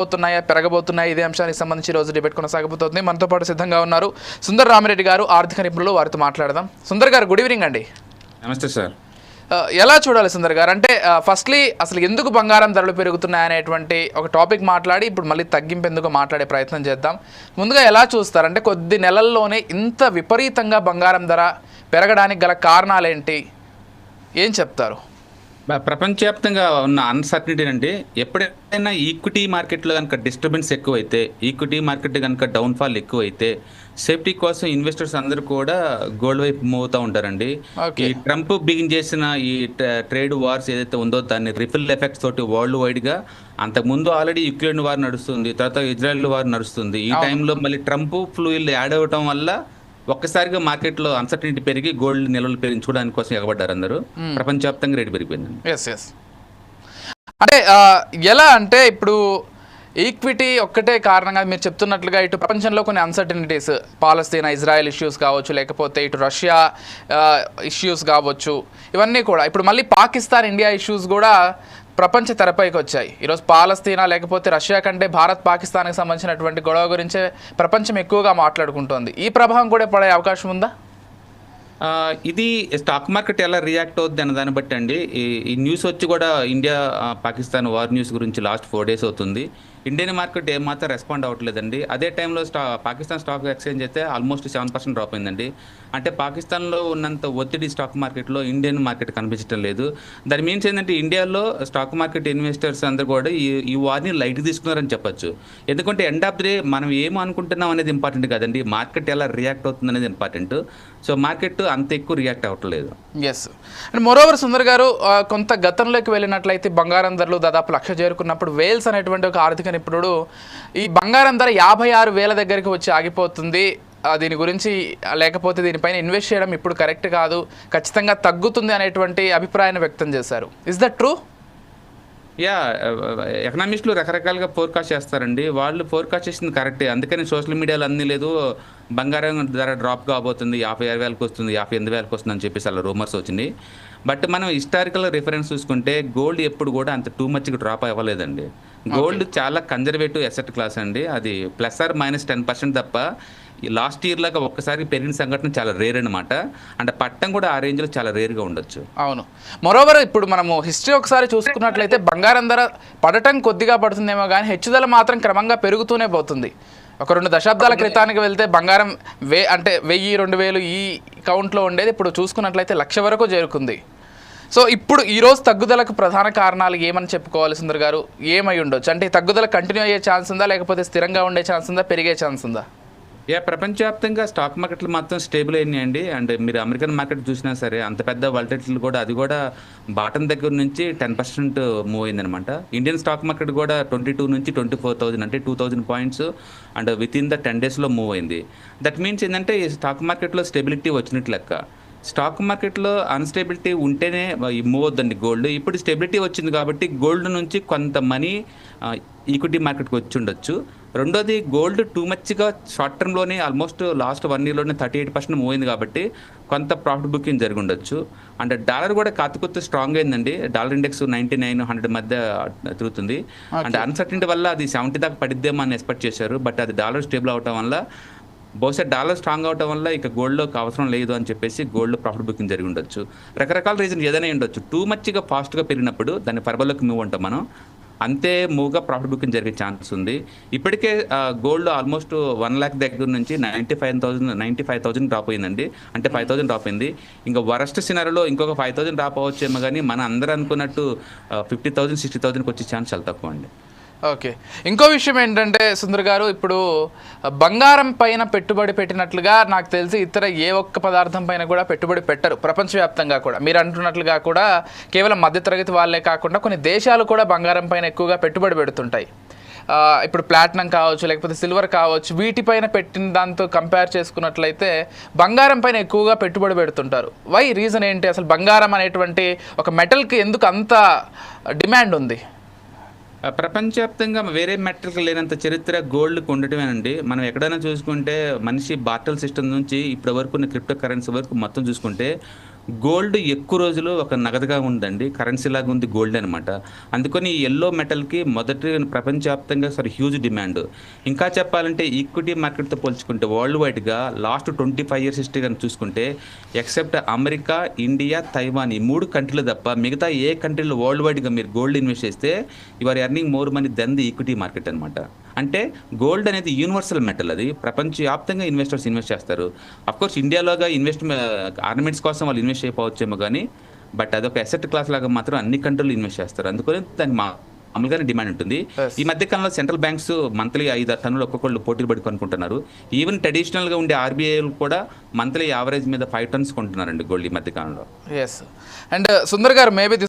తగ్గబోతున్నాయా పెరగబోతున్నాయా? ఇదే అంశానికి సంబంధించి రోజు డిబేట్ కొనసాగబోతోంది. మనతో పాటు సిద్ధంగా ఉన్నారు సుందర్ రామిరెడ్డి గారు ఆర్థిక నిపుణులు. వారితో మాట్లాడదాం. సుందర్ గారు గుడ్ ఈవినింగ్ అండి. నమస్తే సార్. ఎలా చూడాలి సుందర్ గారు? అంటే ఫస్ట్లీ అసలు ఎందుకు బంగారం ధరలు పెరుగుతున్నాయి అనేటువంటి ఒక టాపిక్ మాట్లాడి ఇప్పుడు మళ్ళీ తగ్గింపు ఎందుకు మాట్లాడే ప్రయత్నం చేద్దాం. ముందుగా ఎలా చూస్తారు? అంటే కొద్ది నెలల్లోనే ఇంత విపరీతంగా బంగారం ధర పెరగడానికి గల కారణాలేంటి? ఏం చెప్తారు? ప్రపంచవ్యాప్తంగా ఉన్న అన్సర్టనిటీ అంటే ఎప్పుడైనా ఈక్విటీ మార్కెట్లో కనుక డిస్టర్బెన్స్ ఎక్కువైతే ఈక్విటీ మార్కెట్ కనుక డౌన్ఫాల్ ఎక్కువైతే సేఫ్టీ కోసం ఇన్వెస్టర్స్ అందరూ కూడా గోల్డ్ వైపు మూవ్ అవుతూ ఉంటారండి. ఈ ట్రంప్ బిగిన్ చేసిన ఈ ట్రేడ్ వార్స్ ఏదైతే ఉందో దాన్ని రిఫిల్ ఎఫెక్ట్స్ తోటి వరల్డ్ వైడ్గా అంతకుముందు ఆల్రెడీ యుక్రెయిన్ వార్ నడుస్తుంది తర్వాత ఇజ్రాయెల్ వార్ నడుస్తుంది. ఈ టైంలో మళ్ళీ ట్రంప్ ఫ్లూయిల్ యాడ్ అవ్వటం వల్ల ఒక్కసారిగా మార్కెట్లో అన్సర్టనిటీ పెరిగి గోల్డ్ నిల్వలు పెంచుకోవడానికి కోసం ఎగబడ్డారు అందరూ. ప్రపంచవ్యాప్తంగా రేటు పెరిగిపోయింది ఎస్ ఎస్ అంటే ఎలా అంటే ఇప్పుడు ఈక్విటీ ఒక్కటే కారణంగా మీరు చెప్తున్నట్లుగా ఇటు ప్రపంచంలో కొన్ని అన్సర్టనిటీస్ పాలస్తీనా ఇజ్రాయెల్ ఇష్యూస్ కావచ్చు లేకపోతే ఇటు రష్యా ఇష్యూస్ కావచ్చు ఇవన్నీ కూడా. ఇప్పుడు మళ్ళీ పాకిస్తాన్ ఇండియా ఇష్యూస్ కూడా ప్రపంచ తెరపైకి వచ్చాయి. ఈరోజు పాలస్తీనా లేకపోతే రష్యా కంటే భారత్ పాకిస్తాన్కి సంబంధించినటువంటి గొడవ గురించే ప్రపంచం ఎక్కువగా మాట్లాడుకుంటోంది. ఈ ప్రభావం కూడా పడే అవకాశం ఉందా? ఇది స్టాక్ మార్కెట్ ఎలా రియాక్ట్ అవుద్ది అన్న దాన్ని బట్టి అండి. ఈ న్యూస్ వచ్చి కూడా ఇండియా పాకిస్తాన్ వార్ న్యూస్ గురించి లాస్ట్ ఫోర్ డేస్ అవుతుంది. ఇండియన్ మార్కెట్ ఏమాత్రం రెస్పాండ్ అవ్వట్లేదండి. అదే టైంలో స్టా పాకిస్తాన్ స్టాక్ ఎక్స్చేంజ్ అయితే ఆల్మోస్ట్ సెవెన్ పర్సెంట్ డ్రాప్ అయిందండి. అంటే పాకిస్తాన్లో ఉన్నంత ఒత్తిడి స్టాక్ మార్కెట్లో ఇండియన్ మార్కెట్ కనిపించడం లేదు. దాని మీన్స్ ఏంటంటే ఇండియాలో స్టాక్ మార్కెట్ ఇన్వెస్టర్స్ అందరూ కూడా ఈ ఈ వార్ని లైట్ తీసుకున్నారని చెప్పొచ్చు. ఎందుకంటే ఎండ్ ఆఫ్ ది డే మనం ఏం అనుకుంటున్నాం అనేది ఇంపార్టెంట్ కాదండి. మార్కెట్ ఎలా రియాక్ట్ అవుతుంది అనేది ఇంపార్టెంట్. సో మార్కెట్ అంత ఎక్కువ రియాక్ట్ అవ్వట్లేదు. ఎస్ అండ్ మోరోవర్ సుందర్ గారు కొంత గతంలోకి వెళ్ళినట్లయితే బంగారం ధరలు దాదాపు లక్ష చేరుకున్నప్పుడు వేల్స్ అనేటువంటి ఒక ఆర్థిక ఇప్పుడు ఈ బంగారం ధర యాభై ఆరు వేల దగ్గరికి వచ్చి ఆగిపోతుంది. దీని గురించి లేకపోతే దీనిపైన ఇన్వెస్ట్ చేయడం ఇప్పుడు కరెక్ట్ కాదు. ఖచ్చితంగా తగ్గుతుంది అనేటువంటి అభిప్రాయాన్ని వ్యక్తం చేశారు. ఇస్ దట్ ట్రూ యా ఎకనామిస్టులు రకరకాలుగా ఫోర్కాస్ట్ చేస్తారండి. వాళ్ళు ఫోర్కాస్ట్ చేసింది కరెక్టే అందుకని సోషల్ మీడియాలో అన్నీ లేదు బంగారం ధర డ్రాప్ కాబోతుంది యాభై ఆరు వేలకు వస్తుంది యాభై ఎనిమిది వేలకు వస్తుంది అని చెప్పేసి అలా రూమర్స్ వచ్చింది బట్ మనం హిస్టారికల్ రిఫరెన్స్ చూసుకుంటే గోల్డ్ ఎప్పుడు కూడా అంత టూ మచ్కి డ్రాప్ అవ్వలేదండి. గోల్డ్ చాలా కన్జర్వేటివ్ ఎసెట్ క్లాస్ అండి. అది plus or minus ten percent తప్ప ఈ లాస్ట్ ఇయర్ లాగా ఒక్కసారి పెరిగిన సంఘటన చాలా రేర్ అనమాట అంటే పట్టం కూడా ఆ రేంజ్లో చాలా రేర్గా ఉండొచ్చు. అవును. మరోవర్ ఇప్పుడు మనము హిస్టరీ ఒకసారి చూసుకున్నట్లయితే బంగారం ధర పడటం కొద్దిగా పడుతుందేమో కానీ హెచ్చుదల మాత్రం క్రమంగా పెరుగుతూనే పోతుంది. ఒక రెండు దశాబ్దాల క్రితానికి వెళ్తే బంగారం వే అంటే వెయ్యి రెండు వేలు ఈ కౌంట్లో ఉండేది. ఇప్పుడు చూసుకున్నట్లయితే లక్ష వరకు చేరుకుంది. సో ఇప్పుడు ఈరోజు తగ్గుదలకు ప్రధాన కారణాలు ఏమని చెప్పుకోవాలి సుందర్ గారు? ఏమై ఉండొచ్చు? అంటే తగ్గుదల కంటిన్యూ అయ్యే ఛాన్స్ ఉందా? లేకపోతే స్థిరంగా ఉండే ఛాన్స్ ఉందా? పెరిగే ఛాన్స్ ఉందా? యా ప్రపంచవ్యాప్తంగా స్టాక్ మార్కెట్లు మాత్రం స్టేబుల్ అయినాయండి. అండ్ మీరు అమెరికన్ మార్కెట్ చూసినా సరే అంత పెద్ద వల్టెట్లు కూడా అది కూడా బాటం దగ్గర నుంచి టెన్ పర్సెంట్ మూవ్ అయిందనమాట ఇండియన్ స్టాక్ మార్కెట్ కూడా ట్వంటీ టూ నుంచి ట్వంటీ ఫోర్ థౌజండ్ అంటే two thousand points and with in the ten డేస్లో మూవ్ అయింది. దట్ మీన్స్ ఏంటంటే ఈ స్టాక్ మార్కెట్లో స్టెబిలిటీ వచ్చినట్లు లెక్క. స్టాక్ మార్కెట్లో అన్స్టెబిలిటీ ఉంటేనే మూవ్ గోల్డ్ ఇప్పుడు స్టెబిలిటీ వచ్చింది కాబట్టి గోల్డ్ నుంచి కొంత మనీ ఈక్విటీ మార్కెట్కి వచ్చి ఉండొచ్చు. రెండోది గోల్డ్ టూ మచ్గా షార్ట్ టర్మ్లోనే ఆల్మోస్ట్ లాస్ట్ వన్ ఇయర్లోనే థర్టీ ఎయిట్ పర్సెంట్ మూవ్ అయింది కాబట్టి కొంత ప్రాఫిట్ బుకింగ్ జరిగి ఉండొచ్చు. అండ్ డాలర్ కూడా కాతుకొత్తు స్ట్రాంగ్ అయిందండి. Dollar index ninety nine hundred మధ్య తిరుగుతుంది. అండ్ అన్సర్టనిటీ వల్ల అది సెవెంటీ దాకా పడిద్దేమో అని ఎక్స్పెక్ట్ చేశారు. బట్ అది డాలర్ స్టేబుల్ అవటం వల్ల బహుశా డాలర్ స్ట్రాంగ్ అవటం వల్ల ఇక గోల్డ్లోకి అవసరం లేదు అని చెప్పేసి గోల్డ్ ప్రాఫిట్ బుకింగ్ జరిగి ఉండొచ్చు. రకరకాల రీజన్ ఏదైనా ఉండొచ్చు. టూ మచ్గా ఫాస్ట్గా పెరిగినప్పుడు దాన్ని పర్వలోకి మూవ్ ఉంటాం మనం. అంతే మూవ్గా ప్రాఫిట్ బుకింగ్ జరిగే ఛాన్స్ ఉంది. ఇప్పటికే గోల్డ్ ఆల్మోస్ట్ వన్ ల్యాక్ దగ్గర నుంచి ninety five thousand ninety five thousand drop అయిందండి. అంటే ఫైవ్ థౌసండ్ డ్రాప్ అయింది. ఇంకా వరస్ట్ సినారీలో ఇంకొక ఫైవ్ థౌసండ్ డ్రాప్ అవ్వచ్చేమో కానీ మన అందరూ అనుకున్నట్టు ఫిఫ్టీ థౌసండ్ సిక్స్టీ థౌసండ్కి వచ్చే ఛాన్స్ చాలా తక్కువ అండి ఓకే. ఇంకో విషయం ఏంటంటే సుందర్ గారు ఇప్పుడు బంగారం పైన పెట్టుబడి పెట్టినట్లుగా నాకు తెలిసి ఇతర ఏ ఒక్క పదార్థం పైన కూడా పెట్టుబడి పెట్టరు ప్రపంచవ్యాప్తంగా కూడా. మీరు అంటున్నట్లుగా కూడా కేవలం మధ్యతరగతి వాళ్ళే కాకుండా కొన్ని దేశాలు కూడా బంగారం పైన ఎక్కువగా పెట్టుబడి పెడుతుంటాయి. ఇప్పుడు ప్లాటినం కావచ్చు లేకపోతే సిల్వర్ కావచ్చు వీటిపైన పెట్టిన దాంతో కంపేర్ చేసుకున్నట్లయితే బంగారం పైన ఎక్కువగా పెట్టుబడి పెడుతుంటారు. వై రీజన్ ఏంటి? అసలు బంగారం అనేటువంటి ఒక మెటల్కి ఎందుకు అంత డిమాండ్ ఉంది? ప్రపంచవ్యాప్తంగా వేరే మెటల్కి లేనంత చరిత్ర గోల్డ్కి ఉండటమేనండి. మనం ఎక్కడైనా చూసుకుంటే మనిషి బార్టల్ సిస్టమ్ నుంచి ఇప్పటి వరకు ఉన్న క్రిప్టో కరెన్సీ వరకు మొత్తం చూసుకుంటే గోల్డ్ ఎక్కువ రోజులు ఒక నగదుగా ఉందండి. కరెన్సీ లాగా ఉంది గోల్డ్ అనమాట అందుకని ఈ ఎల్లో మెటల్కి మొదటి ప్రపంచవ్యాప్తంగా సార్ హ్యూజ్ డిమాండ్ ఇంకా చెప్పాలంటే ఈక్విటీ మార్కెట్తో పోల్చుకుంటే వరల్డ్ వైడ్గా last twenty five years history కానీ చూసుకుంటే ఎక్సెప్ట్ అమెరికా ఇండియా తైవాన్ ఈ మూడు కంట్రీలు తప్ప మిగతా ఏ కంట్రీలో వరల్డ్ వైడ్గా మీరు గోల్డ్ ఇన్వెస్ట్ చేస్తే your earning more money then the equity market అనమాట అంటే గోల్డ్ అనేది యూనివర్సల్ మెటల్ అది. ప్రపంచవ్యాప్తంగా ఇన్వెస్టర్స్ ఇన్వెస్ట్ చేస్తారు. కోర్స్ ఇండియాలోగా ఇన్వెస్ట్ ఆర్నమెంట్స్ కోసం వాళ్ళు ఇన్వెస్ట్ చేయకపోవచ్చేమో కానీ బట్ అదొక అసెట్ క్లాస్ లాగా మాత్రం అన్ని కంట్రీలు ఇన్వెస్ట్ చేస్తారు. అందుకని దానికి మా మామూలుగానే డిమాండ్ ఉంటుంది. ఈ మధ్య కాలంలో సెంట్రల్ బ్యాంక్స్ మంత్లీ ఐదు ఆరు టన్నులు ఒక్కొక్కళ్ళు పోటీలు పడి కొనుక్కుంటున్నారు ఈవెన్ ట్రెడిషనల్గా ఉండే ఆర్బీఐ కూడా మంత్లీ యావరేజ్ మీద ఫైవ్ టన్స్ కొంటున్నారండి గోల్డ్ ఈ మధ్య కాలంలో. ఎస్ అండ్ సుందర్ గారు మేబీ